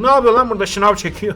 Bu ne yapıyor lan burada şınav çekiyor.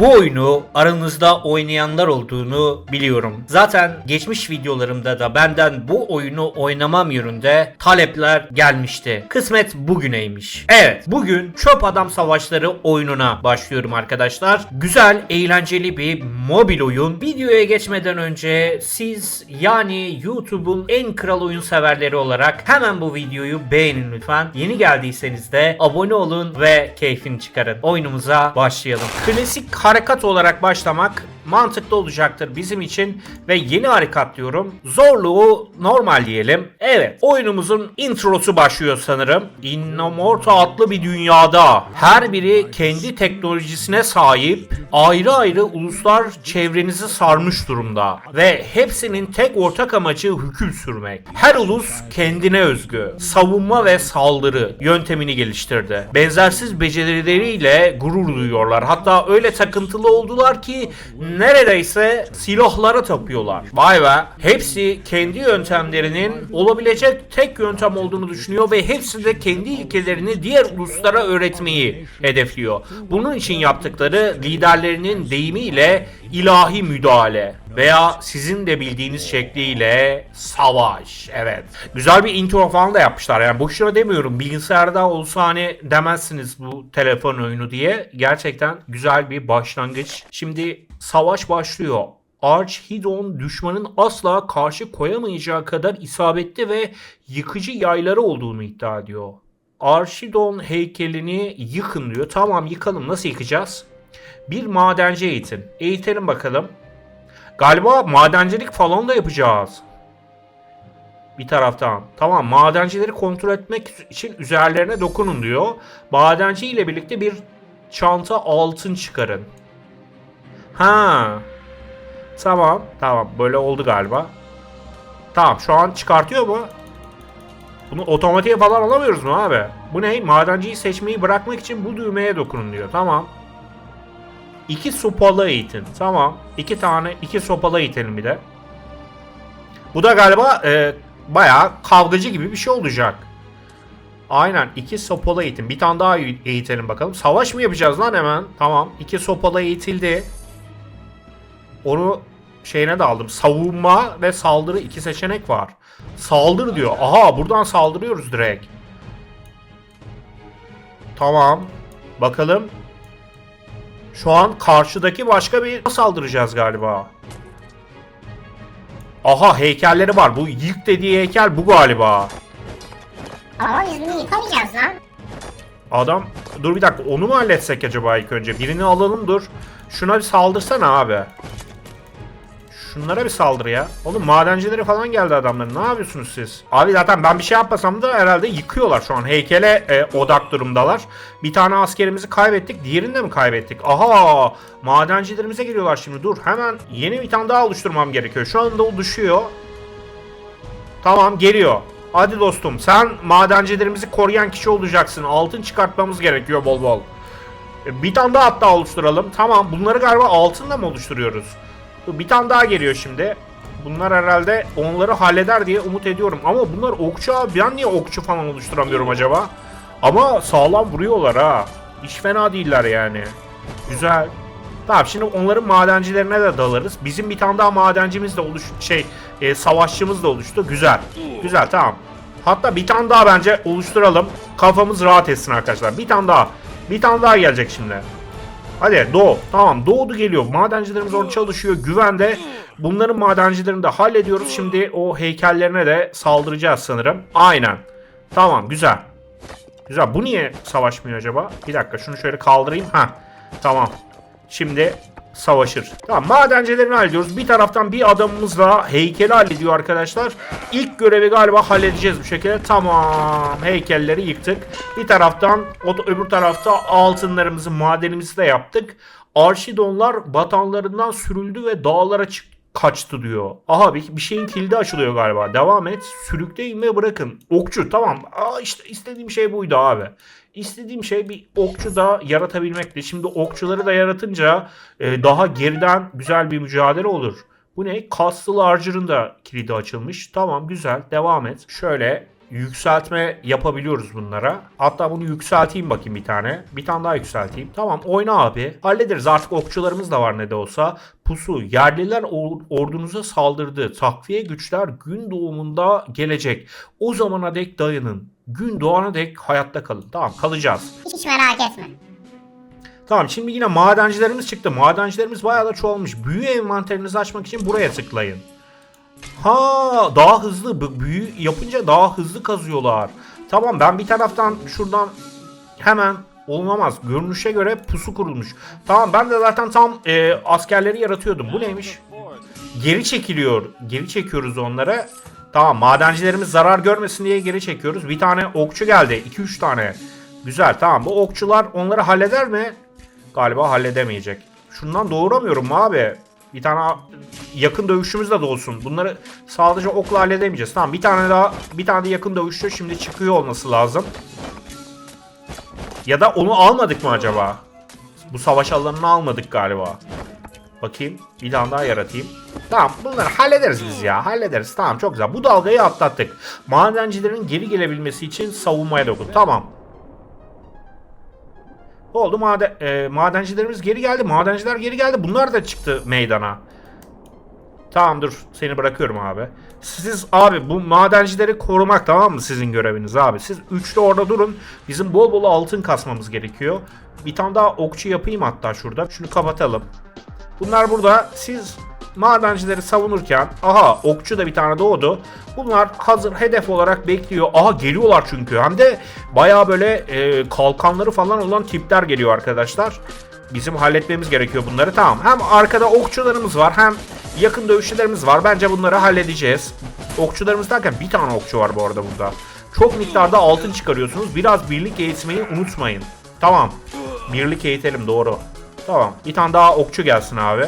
Bu oyunu aranızda oynayanlar olduğunu biliyorum. Zaten geçmiş videolarımda da benden bu oyunu oynamam yönünde talepler gelmişti. Kısmet bugüneymiş. Evet, bugün Çöp Adam Savaşları oyununa başlıyorum arkadaşlar. Güzel, eğlenceli bir mobil oyun. Videoya geçmeden önce siz yani YouTube'un en kral oyun severleri olarak hemen bu videoyu beğenin lütfen. Yeni geldiyseniz de abone olun ve keyfini çıkarın. Oyunumuza başlayalım. Klasik harekat olarak başlamak mantıklı olacaktır bizim için ve yeni harekat diyorum. Zorluğu normal diyelim. Evet oyunumuzun introsu başlıyor sanırım. Innomorta adlı bir dünyada her biri kendi teknolojisine sahip ayrı ayrı uluslar çevrenizi sarmış durumda ve hepsinin tek ortak amacı hüküm sürmek. Her ulus kendine özgü savunma ve saldırı yöntemini geliştirdi. Benzersiz becerileriyle gurur duyuyorlar. Hatta öyle takıntılı oldular ki neredeyse silahlara tapıyorlar. Vay be. Hepsi kendi yöntemlerinin olabilecek tek yöntem olduğunu düşünüyor ve hepsi de kendi ilkelerini diğer uluslara öğretmeyi hedefliyor. Bunun için yaptıkları liderlerinin deyimiyle ilahi müdahale veya sizin de bildiğiniz şekliyle savaş. Evet. Güzel bir intro falan da yapmışlar. Yani boşuna demiyorum. Bilgisayarda olsa hani demezsiniz bu telefon oyunu diye. Gerçekten güzel bir başlangıç. Şimdi savaş başlıyor. Archidon düşmanın asla karşı koyamayacağı kadar isabetli ve yıkıcı yayları olduğunu iddia ediyor. Archidon heykelini yıkın diyor. Tamam yıkalım. Nasıl yıkacağız? Bir madenci eğitin. Eğitelim bakalım. Galiba madencilik falan da yapacağız. Bir taraftan. Tamam madencileri kontrol etmek için üzerlerine dokunun diyor. Madenci ile birlikte bir çanta altın çıkarın. Ha. Tamam. Tamam böyle oldu galiba. Tamam şu an çıkartıyor mu? Bunu otomatiğe falan alamıyoruz mu abi? Bu ne? Madenciyi seçmeyi bırakmak için bu düğmeye dokunun diyor. Tamam. İki sopalı eğitin. Tamam. İki tane, iki sopalı eğitelim bir de. Bu da galiba e, bayağı kavgacı gibi bir şey olacak. Aynen. iki sopalı eğitim. Bir tane daha eğitelim bakalım. Savaş mı yapacağız lan hemen? Tamam. İki sopalı eğitildi. Onu şeyine de aldım. Savunma ve saldırı iki seçenek var. Saldır diyor. Aha buradan saldırıyoruz direkt. Tamam. Bakalım. Şu an karşıdaki başka bir saldıracağız galiba. Aha heykelleri var. Bu yık dediği heykel bu galiba. Ama biz bunu yıkamayacağız lan. Adam dur bir dakika onu mu halletsek acaba ilk önce? Birini alalım dur. Şuna bir saldırsana abi. Şunlara bir saldır ya. Oğlum madencilere falan geldi adamların. Ne yapıyorsunuz siz? Abi zaten ben bir şey yapmasam da herhalde yıkıyorlar şu an. Heykele e, odak durumdalar. Bir tane askerimizi kaybettik. Diğerini de mi kaybettik? Aha! Madencilerimize geliyorlar şimdi. Dur hemen yeni bir tane daha oluşturmam gerekiyor. Şu anda o düşüyor. Tamam geliyor. Hadi dostum sen madencilerimizi koruyan kişi olacaksın. Altın çıkartmamız gerekiyor bol bol. E, Bir tane daha hatta oluşturalım. Tamam bunları galiba altınla mı oluşturuyoruz? Bir tane daha geliyor şimdi. Bunlar herhalde onları halleder diye umut ediyorum. Ama bunlar okçu abi. Ben niye okçu falan oluşturamıyorum acaba? Ama sağlam vuruyorlar ha. Hiç fena değiller yani. Güzel. Tamam şimdi onların madencilerine de dalarız. Bizim bir tane daha madencimiz de oluş şey e, savaşçımız da oluştu. Güzel. Güzel tamam. Hatta bir tane daha bence oluşturalım. Kafamız rahat etsin arkadaşlar. Bir tane daha. Bir tane daha gelecek şimdi. Hadi doğu. Tamam doğdu geliyor. Madencilerimiz orada çalışıyor. Güvende. Bunların madencilerini de hallediyoruz. Şimdi o heykellerine de saldıracağız sanırım. Aynen. Tamam güzel. Güzel. Bu niye savaşmıyor acaba? Bir dakika şunu şöyle kaldırayım. Ha. Tamam. Şimdi savaşır. Tamam madencilerini hallediyoruz. Bir taraftan bir adamımız da heykeli hallediyor arkadaşlar. İlk görevi galiba halledeceğiz bu şekilde. Tamam heykelleri yıktık. Bir taraftan o öbür tarafta altınlarımızı madenimizi de yaptık. Arşidonlar batanlarından sürüldü ve dağlara çık kaçtı diyor. Aha bir, bir şeyin kilidi açılıyor galiba. Devam et. Sürükleyin ve bırakın. Okçu tamam. Aa işte istediğim şey buydu abi. İstediğim şey bir okçu da yaratabilmekti. Şimdi okçuları da yaratınca e, daha geriden güzel bir mücadele olur. Bu ne? Castle Archer'ın da kilidi açılmış. Tamam güzel. Devam et. Şöyle yükseltme yapabiliyoruz bunlara. Hatta bunu yükselteyim bakayım bir tane. Bir tane daha yükselteyim. Tamam oyna abi. Hallederiz artık okçularımız da var ne de olsa. Pusu yerliler or- ordunuza saldırdı. Takviye güçler gün doğumunda gelecek. O zamana dek dayanın. Gün doğana dek hayatta kalın. Tamam kalacağız. Hiç merak etme. Tamam şimdi yine madencilerimiz çıktı. Madencilerimiz bayağı da çoğalmış. Büyü envanterinizi açmak için buraya tıklayın. Ha daha hızlı büyü yapınca daha hızlı kazıyorlar. Tamam ben bir taraftan şuradan hemen olmamaz. Görünüşe göre pusu kurulmuş. Tamam ben de zaten tam e, askerleri yaratıyordum. Bu neymiş? Geri çekiliyor. Geri çekiyoruz onları. Tamam madencilerimiz zarar görmesin diye geri çekiyoruz. Bir tane okçu geldi. 2-3 tane. Güzel tamam bu okçular onları halleder mi? Galiba halledemeyecek. Şundan doğuramıyorum abi? Bir tane yakın dövüşümüz de olsun. Bunları sadece okla halledemeyeceğiz. Tamam bir tane daha bir tane de yakın dövüşçü şimdi çıkıyor olması lazım. Ya da onu almadık mı acaba? Bu savaş alanını almadık galiba. Bakayım. Bir tane daha yaratayım. Tamam bunları hallederiz biz ya. Hallederiz. Tamam çok güzel. Bu dalgayı atlattık. Madencilerin geri gelebilmesi için savunmaya dokun. Tamam. Oldu maden, e, madencilerimiz geri geldi. Madenciler geri geldi. Bunlar da çıktı meydana. Tamam dur seni bırakıyorum abi. Siz abi bu madencileri korumak tamam mı sizin göreviniz abi. Siz üçlü orada durun. Bizim bol bol altın kasmamız gerekiyor. Bir tane daha okçu yapayım hatta şurada. Şunu kapatalım. Bunlar burada siz madencileri savunurken aha okçu da bir tane doğdu. Bunlar hazır hedef olarak bekliyor. Aha geliyorlar çünkü. Hem de baya böyle e, kalkanları falan olan tipler geliyor arkadaşlar. Bizim halletmemiz gerekiyor bunları. Tamam. Hem arkada okçularımız var hem yakın dövüşçülerimiz var. Bence bunları halledeceğiz. Okçularımız derken bir tane okçu var bu arada burada. Çok miktarda altın çıkarıyorsunuz. Biraz birlik eğitmeyi unutmayın. Tamam. Birlik eğitelim doğru. Tamam. Bir tane daha okçu gelsin abi.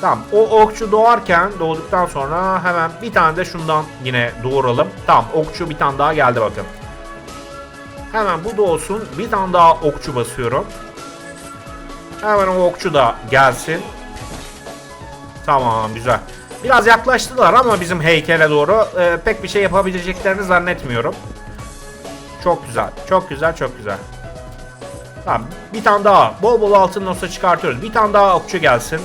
Tamam. O okçu doğarken doğduktan sonra hemen bir tane de şundan yine doğuralım. Tamam. Okçu bir tane daha geldi bakın. Hemen bu doğsun. Bir tane daha okçu basıyorum. Hemen o okçu da gelsin. Tamam güzel. Biraz yaklaştılar ama bizim heykele doğru e, pek bir şey yapabileceklerini zannetmiyorum. Çok güzel. Çok güzel. Çok güzel. Tamam. Bir tane daha. Bol bol altın olsa çıkartıyoruz. Bir tane daha okçu gelsin.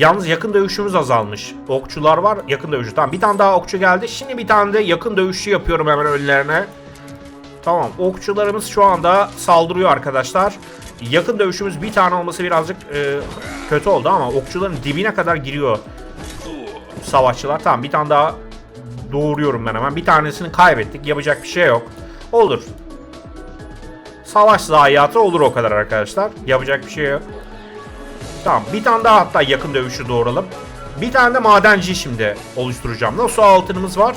Yalnız yakın dövüşümüz azalmış. Okçular var. Yakın dövüşü. Tamam. Bir tane daha okçu geldi. Şimdi bir tane de yakın dövüşçü yapıyorum hemen önlerine. Tamam. Okçularımız şu anda saldırıyor arkadaşlar. Yakın dövüşümüz bir tane olması birazcık e, kötü oldu ama okçuların dibine kadar giriyor savaşçılar. Tamam bir tane daha doğuruyorum ben hemen. Bir tanesini kaybettik. Yapacak bir şey yok. Olur. Savaş zayiatı olur o kadar arkadaşlar. Yapacak bir şey yok. Tamam bir tane daha hatta yakın dövüşü doğuralım. Bir tane de madenci şimdi oluşturacağım. Nasıl altınımız var?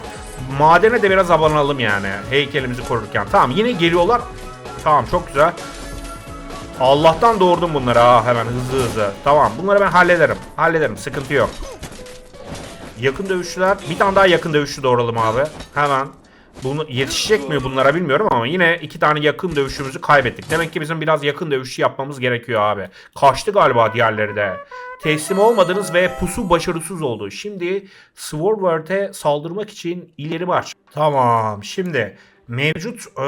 Madene de biraz abanalım yani. Heykelimizi korurken. Tamam yine geliyorlar. Tamam çok güzel. Allah'tan doğurdum bunları ha hemen hızlı hızlı. Tamam bunları ben hallederim. Hallederim sıkıntı yok. Yakın dövüşçüler. Bir tane daha yakın dövüşçü doğuralım abi. Hemen. Bunu yetişecek mi bunlara bilmiyorum ama yine iki tane yakın dövüşümüzü kaybettik. Demek ki bizim biraz yakın dövüşü yapmamız gerekiyor abi. Kaçtı galiba diğerleri de. Teslim olmadınız ve pusu başarısız oldu. Şimdi Swarward'e saldırmak için ileri marş. Tamam şimdi mevcut e,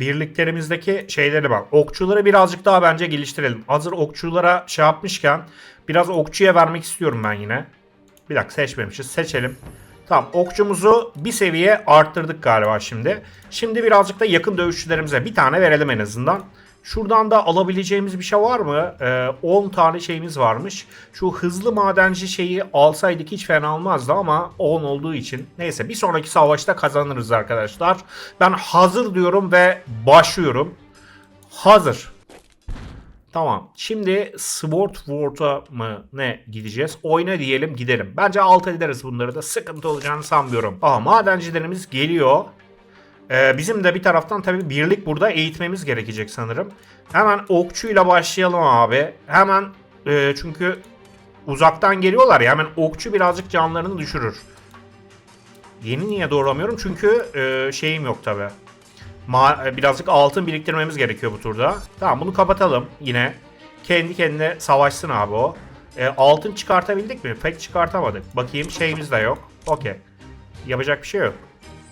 birliklerimizdeki şeyleri bak. Okçuları birazcık daha bence geliştirelim. Hazır okçulara şey yapmışken biraz okçuya vermek istiyorum ben yine. Bir dakika seçmemişiz. Seçelim. Tamam okçumuzu bir seviye arttırdık galiba şimdi. Şimdi birazcık da yakın dövüşçülerimize bir tane verelim en azından. Şuradan da alabileceğimiz bir şey var mı? Ee, 10 tane şeyimiz varmış. Şu hızlı madenci şeyi alsaydık hiç fena olmazdı ama 10 olduğu için. Neyse bir sonraki savaşta kazanırız arkadaşlar. Ben hazır diyorum ve başlıyorum. Hazır. Tamam. Şimdi Sword Ward'a mı ne gideceğiz? Oyna diyelim gidelim. Bence alt ederiz bunları da. Sıkıntı olacağını sanmıyorum. Aha madencilerimiz geliyor. Ee, bizim de bir taraftan tabii birlik burada eğitmemiz gerekecek sanırım. Hemen okçuyla başlayalım abi. Hemen e, çünkü uzaktan geliyorlar ya hemen okçu birazcık canlarını düşürür. Yeni niye doğramıyorum? Çünkü e, şeyim yok tabii. Ma- birazcık altın biriktirmemiz gerekiyor bu turda. Tamam bunu kapatalım yine. Kendi kendine savaşsın abi o. E, altın çıkartabildik mi? Pek çıkartamadık. Bakayım şeyimiz de yok. Okey. Yapacak bir şey yok.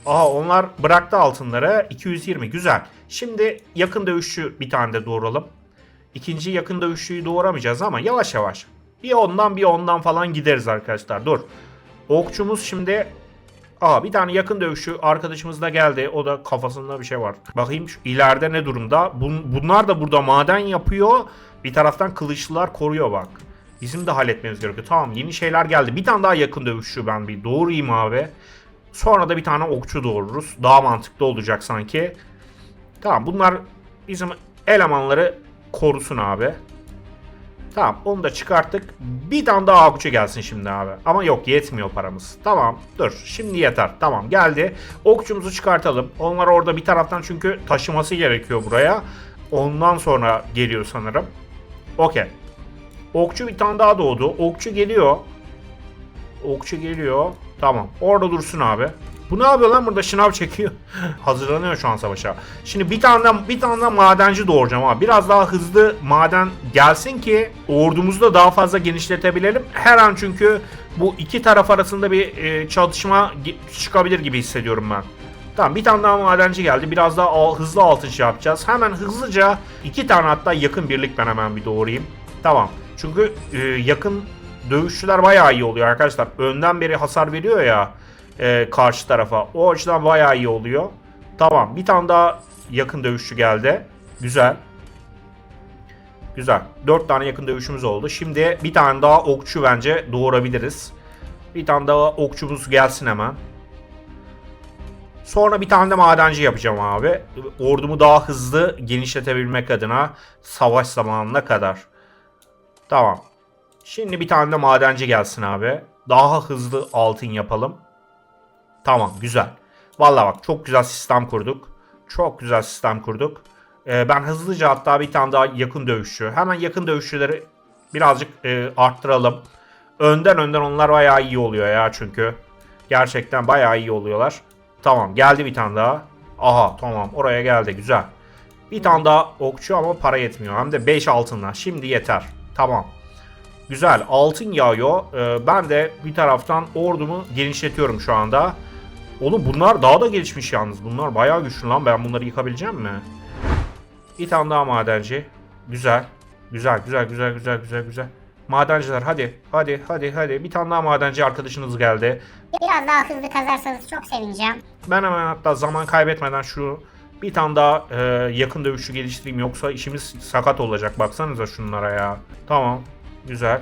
Aha onlar bıraktı altınları. 220 güzel. Şimdi yakın dövüşçü bir tane de doğuralım. İkinci yakın dövüşçüyü doğuramayacağız ama yavaş yavaş. Bir ondan bir ondan falan gideriz arkadaşlar. Dur. Okçumuz şimdi Aa bir tane yakın dövüşçü arkadaşımız da geldi. O da kafasında bir şey var. Bakayım şu ileride ne durumda. Bun- bunlar da burada maden yapıyor. Bir taraftan kılıçlılar koruyor bak. Bizim de halletmemiz gerekiyor. Tamam yeni şeyler geldi. Bir tane daha yakın dövüşçü ben bir doğurayım abi. Sonra da bir tane okçu doğururuz. Daha mantıklı olacak sanki. Tamam bunlar bizim elemanları korusun abi. Tamam onu da çıkarttık. Bir tane daha okçu gelsin şimdi abi. Ama yok yetmiyor paramız. Tamam dur şimdi yeter. Tamam geldi. Okçumuzu çıkartalım. Onlar orada bir taraftan çünkü taşıması gerekiyor buraya. Ondan sonra geliyor sanırım. Okey. Okçu bir tane daha doğdu. Okçu geliyor. Okçu geliyor. Tamam. Orada dursun abi. Bu ne yapıyor lan burada şınav çekiyor. Hazırlanıyor şu an savaşa. Şimdi bir tane bir tane madenci doğuracağım abi. Biraz daha hızlı maden gelsin ki ordumuzu da daha fazla genişletebilelim. Her an çünkü bu iki taraf arasında bir e, çatışma çıkabilir gibi hissediyorum ben. Tamam bir tane daha madenci geldi. Biraz daha al- hızlı altın şey yapacağız. Hemen hızlıca iki tane hatta yakın birlik ben hemen bir doğurayım. Tamam. Çünkü e, yakın dövüşçüler bayağı iyi oluyor arkadaşlar. Önden beri hasar veriyor ya e, karşı tarafa. O açıdan bayağı iyi oluyor. Tamam bir tane daha yakın dövüşçü geldi. Güzel. Güzel. Dört tane yakın dövüşümüz oldu. Şimdi bir tane daha okçu bence doğurabiliriz. Bir tane daha okçumuz gelsin hemen. Sonra bir tane de madenci yapacağım abi. Ordumu daha hızlı genişletebilmek adına savaş zamanına kadar. Tamam. Şimdi bir tane de madenci gelsin abi. Daha hızlı altın yapalım. Tamam güzel. Vallahi bak çok güzel sistem kurduk. Çok güzel sistem kurduk. Ee, ben hızlıca hatta bir tane daha yakın dövüşçü. Hemen yakın dövüşçüleri birazcık e, arttıralım. Önden önden onlar bayağı iyi oluyor ya çünkü. Gerçekten bayağı iyi oluyorlar. Tamam geldi bir tane daha. Aha tamam oraya geldi güzel. Bir tane daha okçu ama para yetmiyor. Hem de 5 altınla. Şimdi yeter. Tamam. Güzel altın yağıyor. Ee, ben de bir taraftan ordumu genişletiyorum şu anda. Oğlum bunlar daha da gelişmiş yalnız. Bunlar bayağı güçlü lan. Ben bunları yıkabileceğim mi? Bir tane daha madenci. Güzel. Güzel güzel güzel güzel güzel güzel. Madenciler hadi hadi hadi hadi. Bir tane daha madenci arkadaşınız geldi. Biraz daha hızlı kazarsanız çok sevineceğim. Ben hemen hatta zaman kaybetmeden şu bir tane daha e, yakın dövüşü geliştireyim yoksa işimiz sakat olacak. Baksanıza şunlara ya. Tamam. Güzel.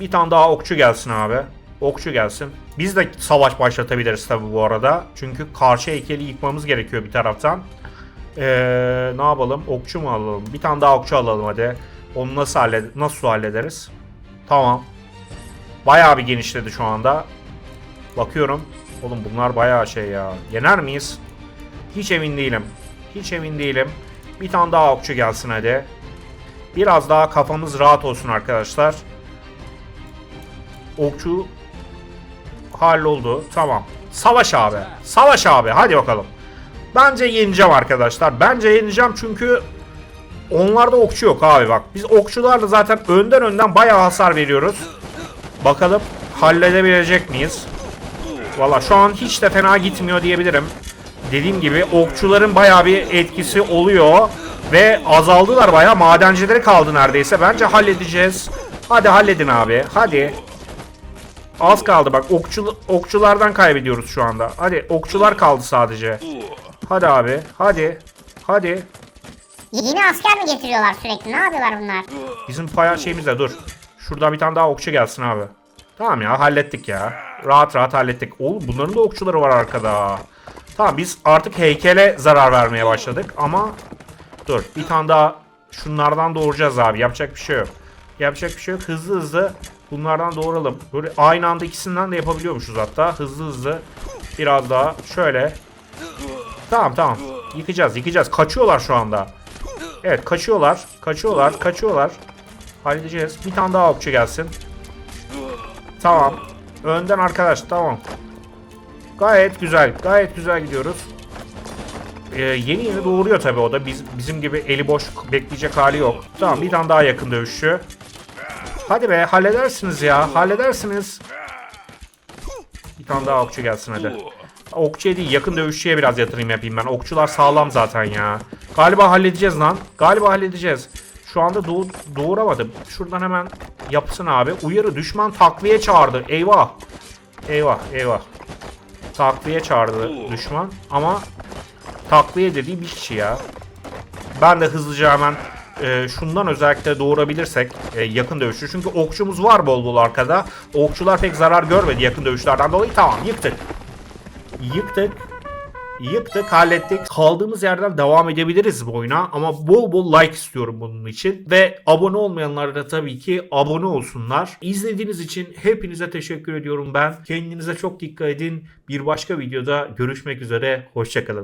Bir tane daha okçu gelsin abi. Okçu gelsin. Biz de savaş başlatabiliriz tabi bu arada. Çünkü karşı heykeli yıkmamız gerekiyor bir taraftan. Ee, ne yapalım? Okçu mu alalım? Bir tane daha okçu alalım hadi. Onu nasıl halled nasıl hallederiz? Tamam. Bayağı bir genişledi şu anda. Bakıyorum. Oğlum bunlar bayağı şey ya. Yener miyiz? Hiç emin değilim. Hiç emin değilim. Bir tane daha okçu gelsin hadi. Biraz daha kafamız rahat olsun arkadaşlar. Okçu halloldu. Tamam. Savaş abi. Savaş abi. Hadi bakalım. Bence yeneceğim arkadaşlar. Bence yeneceğim çünkü onlarda okçu yok abi bak. Biz okçularla zaten önden önden bayağı hasar veriyoruz. Bakalım halledebilecek miyiz? Valla şu an hiç de fena gitmiyor diyebilirim. Dediğim gibi okçuların bayağı bir etkisi oluyor. Ve azaldılar bayağı. Madencileri kaldı neredeyse. Bence halledeceğiz. Hadi halledin abi. Hadi. Az kaldı bak. Okçu, okçulardan kaybediyoruz şu anda. Hadi okçular kaldı sadece. Hadi abi. Hadi. Hadi. Yeni asker mi getiriyorlar sürekli? Ne yapıyorlar bunlar? Bizim paya şeyimiz de dur. Şuradan bir tane daha okçu gelsin abi. Tamam ya hallettik ya. Rahat rahat hallettik. Oğlum bunların da okçuları var arkada. Tamam biz artık heykele zarar vermeye başladık ama dur bir tane daha şunlardan doğuracağız abi. Yapacak bir şey yok. Yapacak bir şey yok. Hızlı hızlı bunlardan doğuralım. Böyle aynı anda ikisinden de yapabiliyormuşuz hatta. Hızlı hızlı biraz daha şöyle. Tamam tamam. Yıkacağız yıkacağız. Kaçıyorlar şu anda. Evet kaçıyorlar. Kaçıyorlar. Kaçıyorlar. Halledeceğiz. Bir tane daha okçu gelsin. Tamam. Önden arkadaş tamam. Gayet güzel. Gayet güzel gidiyoruz. Ee, yeni yeni doğuruyor tabi o da. Biz, bizim gibi eli boş bekleyecek hali yok. Tamam bir tane daha yakın dövüşçü. Hadi be halledersiniz ya. Halledersiniz. Bir tane daha okçu gelsin hadi. Okçuya değil yakın dövüşçüye biraz yatırım yapayım ben. Okçular sağlam zaten ya. Galiba halledeceğiz lan. Galiba halledeceğiz. Şu anda doğ doğuramadım. Şuradan hemen yapsın abi. Uyarı düşman takviye çağırdı. Eyvah. Eyvah eyvah. Takviye çağırdı düşman. Ama takviye dediği bir kişi ya. Ben de hızlıca hemen e, şundan özellikle doğurabilirsek e, yakın dövüşçü. Çünkü okçumuz var bol bol arkada. Okçular pek zarar görmedi yakın dövüşlerden dolayı. Tamam yıktık. Yıktık. Yıktık, hallettik. Kaldığımız yerden devam edebiliriz bu oyuna ama bol bol like istiyorum bunun için. Ve abone olmayanlar da tabii ki abone olsunlar. İzlediğiniz için hepinize teşekkür ediyorum ben. Kendinize çok dikkat edin. Bir başka videoda görüşmek üzere. Hoşçakalın.